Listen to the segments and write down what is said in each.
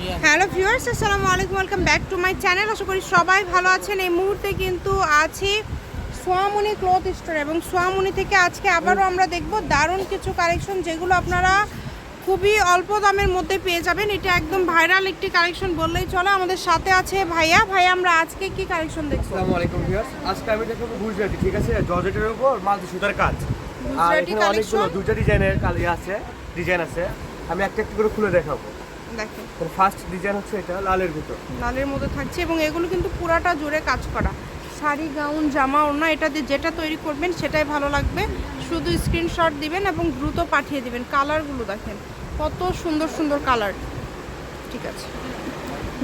Hello viewers আসসালামু আলাইকুম welcome back to my channel. আশা করি সবাই ভালো আছেন। এই মুহূর্তে কিন্তু আছি সোয়ামুনি ক্লথ স্টোর এবং সোয়ামুনি থেকে আজকে আবারও আমরা দেখব দারুণ কিছু কালেকশন যেগুলো আপনারা খুবই অল্প দামের মধ্যে পেয়ে যাবেন। এটা একদম ভাইরাল একটি কালেকশন বললেই চলে। আমাদের সাথে আছে ভাইয়া। ভাই আমরা আজকে কি কালেকশন দেখব? আসসালামু আলাইকুম ভিউয়ার্স। আজকে আমি দেখাবো গুজরাটি ঠিক আছে? জর্জেটের উপর মাল্টি সুতার কাজ। আর এখানে অনেকগুলো ডিজাইনের কালি আছে ডিজাইন আছে। আমি একটা একটা করে খুলে দেখাবো। দেখেন। ফার্স্ট ডিজাইন হচ্ছে এটা লালের ভিতর। লালের মধ্যে থাকছে এবং এগুলো কিন্তু পুরাটা জুড়ে কাজ করা। শাড়ি গাউন জামা ওড়না এটা দিয়ে যেটা তৈরি করবেন সেটাই ভালো লাগবে। শুধু স্ক্রিনশট দিবেন এবং দ্রুত পাঠিয়ে দিবেন। কালারগুলো দেখেন কত সুন্দর সুন্দর কালার। ঠিক আছে।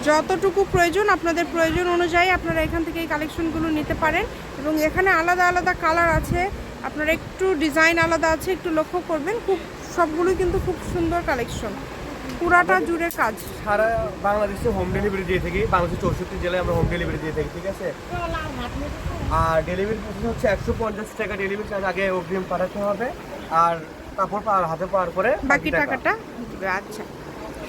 যতটুকু প্রয়োজন আপনাদের প্রয়োজন অনুযায়ী আপনারা এখান থেকে এই কালেকশনগুলো নিতে পারেন এবং এখানে আলাদা আলাদা কালার আছে। আপনারা একটু ডিজাইন আলাদা আছে একটু লক্ষ্য করবেন। খুব সবগুলোই কিন্তু খুব সুন্দর কালেকশন পুরাটা জুড়ে কাজ। সারা বাংলাদেশে হোম ডেলিভারি দিয়ে থাকি বাংলাদেশের চৌষট্টি জেলায় আমরা হোম ডেলিভারি দিয়ে থাকি ঠিক আছে? আর ডেলিভারি প্রসেস হচ্ছে একশো পঞ্চাশ টাকা ডেলিভারি চার্জ আগে অগ্রিম পাঠাতে হবে আর তারপর হাতে পাওয়ার পরে বাকি টাকাটা আচ্ছা।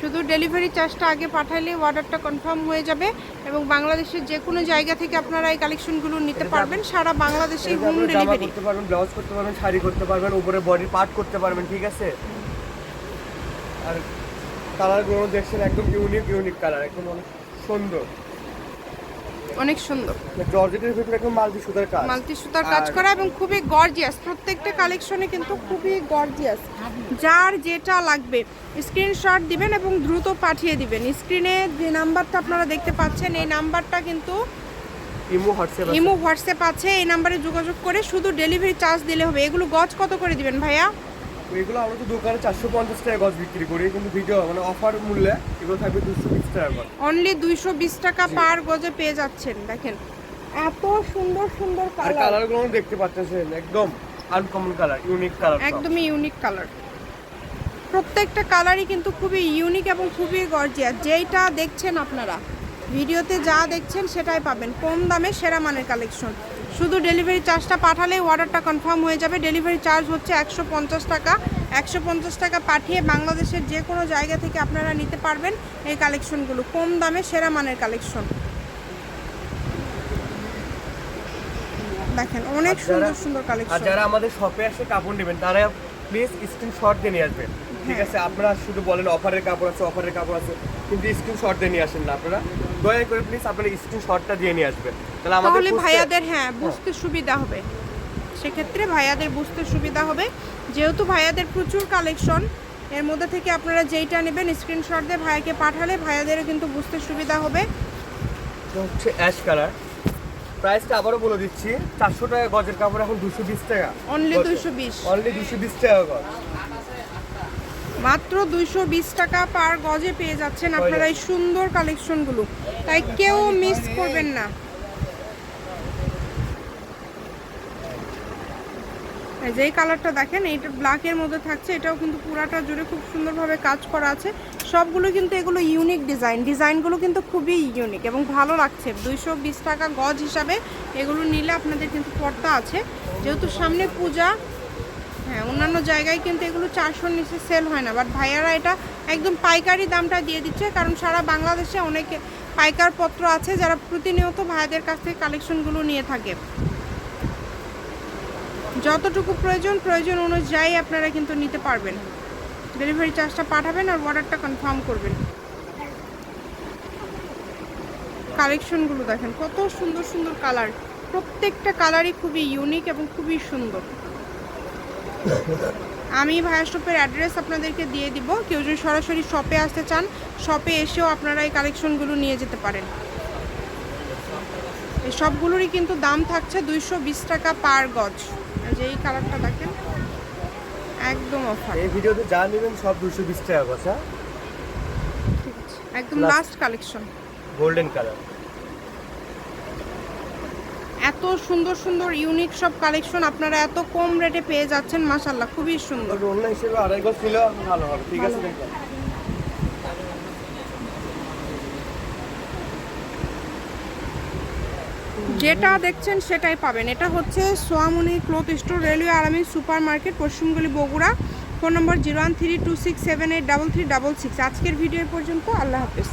শুধু ডেলিভারি চার্জটা আগে পাঠাইলে অর্ডারটা কনফার্ম হয়ে যাবে এবং বাংলাদেশের যে কোনো জায়গা থেকে আপনারা এই কালেকশনগুলো নিতে পারবেন সারা বাংলাদেশে হোম ডেলিভারি করতে পারবেন ব্লাউজ করতে পারবেন শাড়ি করতে পারবেন উপরে বডি পার্ট করতে পারবেন ঠিক আছে? আর কালারগুলো দেখছেন একদম ইউনিক ইউনিক কালার একদম অনেক সুন্দর। অনেক সুন্দর। জর্জেটের ভিতরে একদম মাল্টি সুতার কাজ। মাল্টি সুতার কাজ করা এবং খুবই গর্জিয়াস প্রত্যেকটা কালেকশনে কিন্তু খুবই গর্জিয়াস যার যেটা লাগবে স্ক্রিনশট দিবেন এবং দ্রুত পাঠিয়ে দিবেন। স্ক্রিনে যে নাম্বারটা আপনারা দেখতে পাচ্ছেন এই নাম্বারটা কিন্তু ইমো হোয়াটসঅ্যাপ ইমো হোয়াটসঅ্যাপ আছে এই নাম্বারে যোগাযোগ করে শুধু ডেলিভারি চার্জ দিলে হবে। এগুলো গজ কত করে দিবেন ভাইয়া? এগুলো আমরা তো দোকানে চারশো পঞ্চাশ টাকা গজ বিক্রি করি। কিন্তু ভিডিও মানে অফার মূল্যে এগুলো থাকবে দুশো বিশ টাকা গজ। অনলি দুইশো বিশ টাকা পার গজে পেয়ে যাচ্ছেন দেখেন। এত সুন্দর সুন্দর আর কালার কালারগুলো দেখতে পাচ্ছেন একদম আনকমন কালার ইউনিক কালার একদমই ইউনিক কালার প্রত্যেকটা কালারই কিন্তু খুবই ইউনিক এবং খুবই গর্জিয়াস যেইটা দেখছেন আপনারা ভিডিওতে যা দেখছেন সেটাই পাবেন। কম দামে সেরা মানের কালেকশন শুধু ডেলিভারি চার্জটা পাঠালেই অর্ডারটা কনফার্ম হয়ে যাবে। ডেলিভারি চার্জ হচ্ছে একশো পঞ্চাশ টাকা। একশো পঞ্চাশ টাকা পাঠিয়ে বাংলাদেশের যে কোনো জায়গা থেকে আপনারা নিতে পারবেন এই কালেকশনগুলো কম দামে সেরা মানের কালেকশন দেখেন অনেক সুন্দর সুন্দর কালেকশন যারা আমাদের শপে আসে কাপড় নেবেন তারা প্লিজ স্ক্রিনশট দিয়ে নিয়ে আসবেন। ঠিক আছে আপনারা শুধু বলেন অফারের কাপড় আছে অফারের কাপড় আছে কিন্তু স্ক্রিনশট দিয়ে নিয়ে আসেন না আপনারা। দয়া করে প্লিজ আপনারা স্ক্রিনশটটা দিয়ে নিয়ে আসবেন। তাহলে আমাদের ভাইয়াদের হ্যাঁ বুঝতে সুবিধা হবে। সেক্ষেত্রে ভাইয়াদের বুঝতে সুবিধা হবে। যেহেতু ভাইয়াদের প্রচুর কালেকশন এর মধ্যে থেকে আপনারা যেইটা নেবেন স্ক্রিনশট দিয়ে ভাইয়াকে পাঠালে ভাইয়াদেরও কিন্তু বুঝতে সুবিধা হবে। হচ্ছে অ্যাশ কালার প্রাইসটা আবারও বলে দিচ্ছি চারশো টাকা গজের কাপড় এখন দুশো বিশ টাকা। অনলি দুইশো বিশ। অনলি দুশো বিশ টাকা গজ। মাত্র দুইশো বিশ টাকা পার গজে পেয়ে যাচ্ছেন আপনারা এই সুন্দর কালেকশনগুলো। তাই কেউ মিস করবেন না। এই যে কালারটা দেখেন এইটা ব্ল্যাকের মধ্যে থাকছে এটাও কিন্তু পুরাটা জুড়ে খুব সুন্দরভাবে কাজ করা আছে। সবগুলো কিন্তু এগুলো ইউনিক ডিজাইন ডিজাইনগুলো কিন্তু খুবই ইউনিক এবং ভালো লাগছে। দুইশো বিশ টাকা গজ হিসাবে এগুলো নিলে আপনাদের কিন্তু পর্দা আছে। যেহেতু সামনে পূজা হ্যাঁ অন্যান্য জায়গায় কিন্তু এগুলো চারশোর নিচে সেল হয় না বাট ভাইয়ারা এটা একদম পাইকারি দামটা দিয়ে দিচ্ছে, কারণ সারা বাংলাদেশে অনেক পাইকার পত্র আছে যারা প্রতিনিয়ত ভাইয়াদের কাছ থেকে কালেকশনগুলো নিয়ে থাকে। যতটুকু প্রয়োজন প্রয়োজন অনুযায়ী আপনারা কিন্তু নিতে পারবেন। ডেলিভারি চার্জটা পাঠাবেন আর অর্ডারটা কনফার্ম করবেন। কালেকশনগুলো দেখেন, কত সুন্দর সুন্দর কালার প্রত্যেকটা কালারই খুবই ইউনিক এবং খুবই সুন্দর। আমি ভায়া শপের অ্যাড্রেস আপনাদেরকে দিয়ে দিব। কেউ যদি সরাসরি শপে আসতে চান শপে এসেও আপনারা এই কালেকশনগুলো নিয়ে যেতে পারেন। এই সবগুলোরই কিন্তু দাম থাকছে দুইশো বিশ টাকা পার গজ। যে এই কালারটা দেখেন একদম অফার এই ভিডিওতে যা নেবেন সব দুশো বিশ টাকা গজ হ্যাঁ? ঠিক আছে। একদম লাস্ট কালেকশন গোল্ডেন কালার এত সুন্দর সুন্দর ইউনিক সব কালেকশন আপনারা এত কম রেটে পেয়ে যাচ্ছেন মাসাল্লাহ খুবই সুন্দর। হিসেবে আড়াই গজ নিলেও ভালো হবে ঠিক আছে? যেটা দেখছেন সেটাই পাবেন। এটা হচ্ছে সোয়ামনি ক্লথ স্টোর রেলওয়ে আরামি super market পশ্চিমগুলি Bogura. Phone number zero one three two six seven eight double three double six. আজকের ভিডিও পর্যন্ত আল্লাহ হাফেজ।